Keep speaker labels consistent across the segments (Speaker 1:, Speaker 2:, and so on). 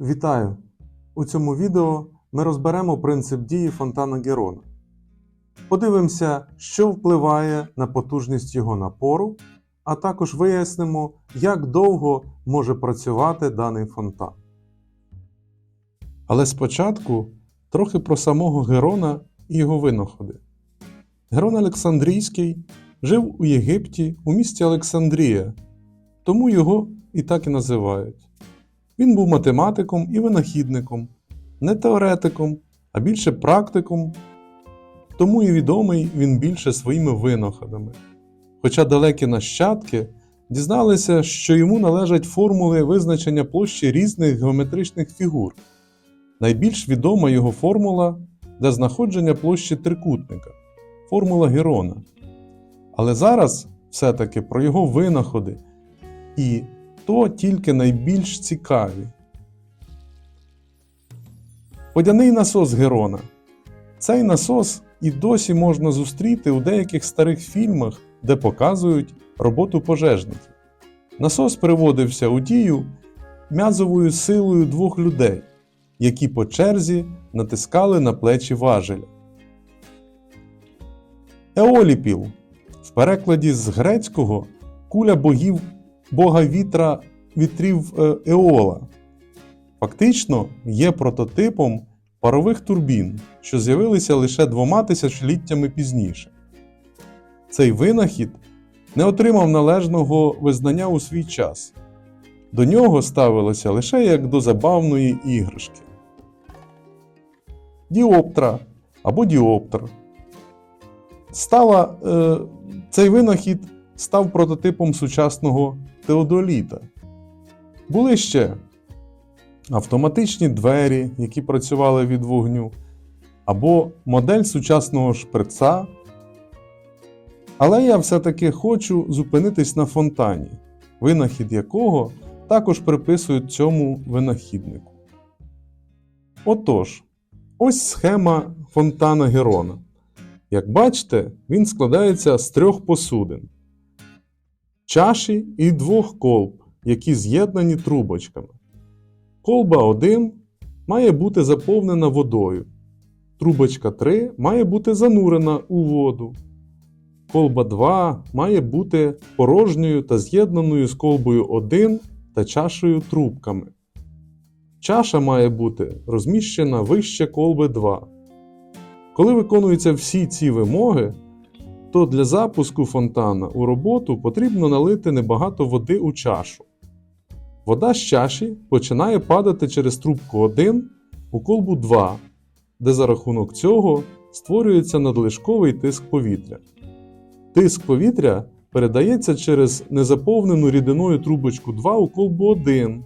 Speaker 1: Вітаю! У цьому відео ми розберемо принцип дії фонтана Герона. Подивимося, що впливає на потужність його напору, а також вияснимо, як довго може працювати даний фонтан. Але спочатку трохи про самого Герона і його винаходи. Герон Олександрійський жив у Єгипті у місті Олександрія, тому його і так і називають. Він був математиком і винахідником, не теоретиком, а більше практиком, тому і відомий він більше своїми винаходами. Хоча далекі нащадки дізналися, що йому належать формули визначення площі різних геометричних фігур. Найбільш відома його формула для знаходження площі трикутника формула Герона. Але зараз все-таки про його винаходи і то тільки найбільш цікаві. Водяний насос Герона. Цей насос і досі можна зустріти у деяких старих фільмах, де показують роботу пожежників. Насос приводився у дію м'язовою силою двох людей, які по черзі натискали на плечі важеля. Еоліпіл в перекладі з грецького куля богів бога вітра вітрів е, Еола. Фактично є прототипом парових турбін, що з'явилися лише двома тисячоліттями пізніше. Цей винахід не отримав належного визнання у свій час. До нього ставилося лише як до забавної іграшки. Діоптра або діоптер. Стала, е, цей винахід став прототипом сучасного теодоліта. Були ще автоматичні двері, які працювали від вогню, або модель сучасного шприца. Але я все-таки хочу зупинитись на фонтані, винахід якого також приписують цьому винахіднику. Отож, ось схема фонтана Герона. Як бачите, він складається з трьох посудин чаші і двох колб, які з'єднані трубочками. Колба 1 має бути заповнена водою. Трубочка 3 має бути занурена у воду. Колба 2 має бути порожньою та з'єднаною з колбою 1 та чашею трубками. Чаша має бути розміщена вище колби 2. Коли виконуються всі ці вимоги, то для запуску фонтана у роботу потрібно налити небагато води у чашу. Вода з чаші починає падати через трубку 1 у колбу 2, де за рахунок цього створюється надлишковий тиск повітря. Тиск повітря передається через незаповнену рідиною трубочку 2 у колбу 1.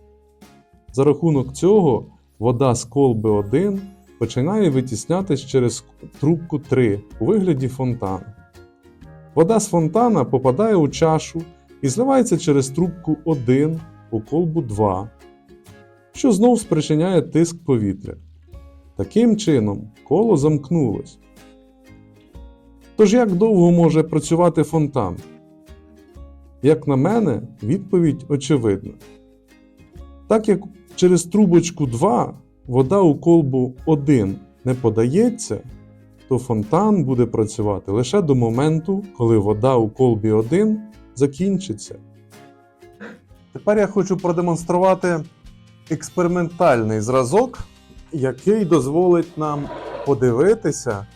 Speaker 1: За рахунок цього вода з колби 1 починає витіснятись через трубку 3 у вигляді фонтана. Вода з фонтана попадає у чашу і зливається через трубку 1 у колбу 2, що знов спричиняє тиск повітря. Таким чином, коло замкнулось. Тож як довго може працювати фонтан? Як на мене, відповідь очевидна. Так як через трубочку 2 вода у колбу 1 не подається, то фонтан буде працювати лише до моменту, коли вода у колбі 1 закінчиться. Тепер я хочу продемонструвати експериментальний зразок, який дозволить нам подивитися,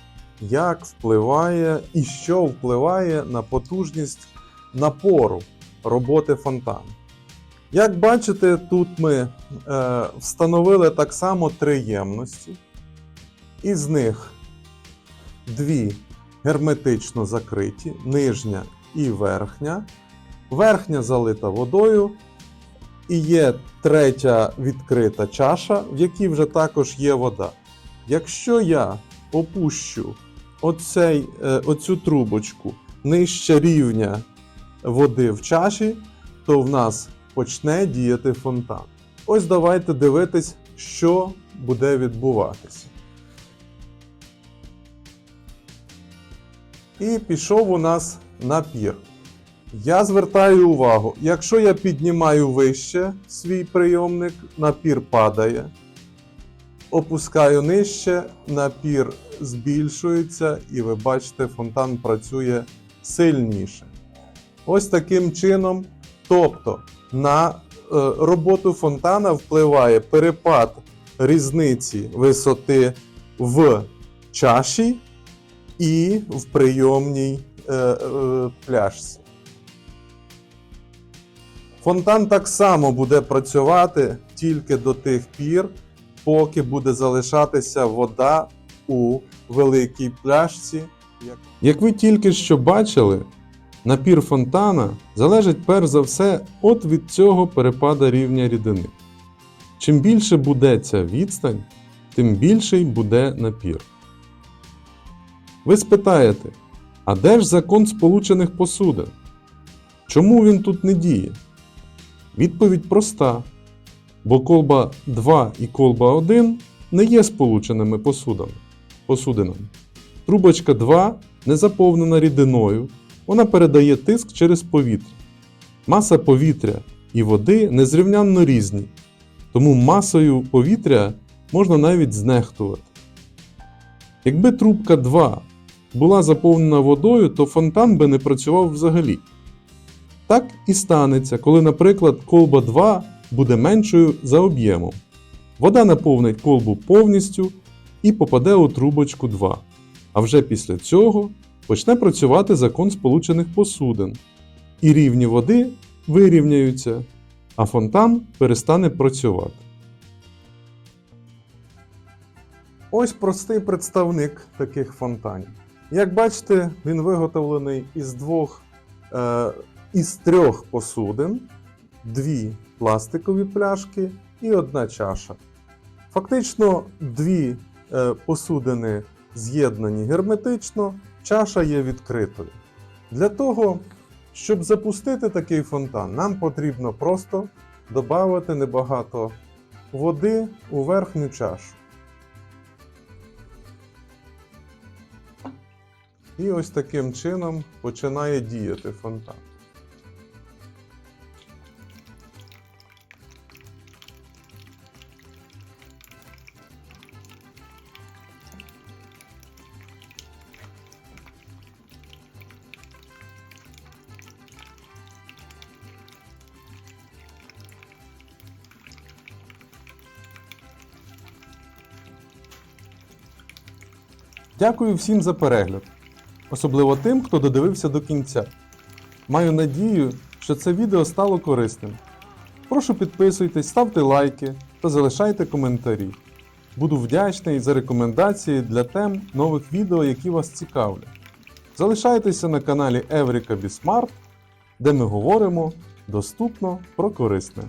Speaker 1: як впливає і що впливає на потужність напору роботи фонтану. Як бачите, тут ми е, встановили так само три ємності, із них дві герметично закриті, нижня і верхня. Верхня залита водою, і є третя відкрита чаша, в якій вже також є вода. Якщо я опущу оцей, е, оцю трубочку нижче рівня води в чаші, то в нас почне діяти фонтан. Ось давайте дивитись, що буде відбуватися. І пішов у нас напір. Я звертаю увагу, якщо я піднімаю вище свій прийомник, напір падає. Опускаю нижче, напір збільшується, і ви бачите, фонтан працює сильніше. Ось таким чином. Тобто на е, роботу фонтана впливає перепад різниці висоти в чаші і в прийомній е, е, пляшці. Фонтан так само буде працювати тільки до тих пір, поки буде залишатися вода у великій пляшці. Як ви тільки що бачили, напір фонтана залежить перш за все от від цього перепада рівня рідини. Чим більше буде ця відстань, тим більший буде напір. Ви спитаєте, а де ж закон сполучених посудин? Чому він тут не діє? Відповідь проста. Бо колба 2 і колба 1 не є сполученими посудами, посудинами. Трубочка 2 не заповнена рідиною, вона передає тиск через повітря. Маса повітря і води незрівнянно різні, тому масою повітря можна навіть знехтувати. Якби трубка 2 була заповнена водою, то фонтан би не працював взагалі. Так і станеться, коли, наприклад, колба 2 буде меншою за об'ємом. Вода наповнить колбу повністю і попаде у трубочку 2. А вже після цього почне працювати закон сполучених посудин, і рівні води вирівняються, а фонтан перестане працювати. Ось простий представник таких фонтанів. Як бачите, він виготовлений із двох е, із трьох посудин, дві пластикові пляшки і одна чаша. Фактично, дві е, посудини з'єднані герметично, чаша є відкритою. Для того, щоб запустити такий фонтан, нам потрібно просто додати небагато води у верхню чашу. І ось таким чином починає діяти фонтан. Дякую всім за перегляд, особливо тим, хто додивився до кінця. Маю надію, що це відео стало корисним. Прошу підписуйтесь, ставте лайки та залишайте коментарі. Буду вдячний за рекомендації для тем нових відео, які вас цікавлять. Залишайтеся на каналі Еврика Бісмарт, де ми говоримо доступно про корисне.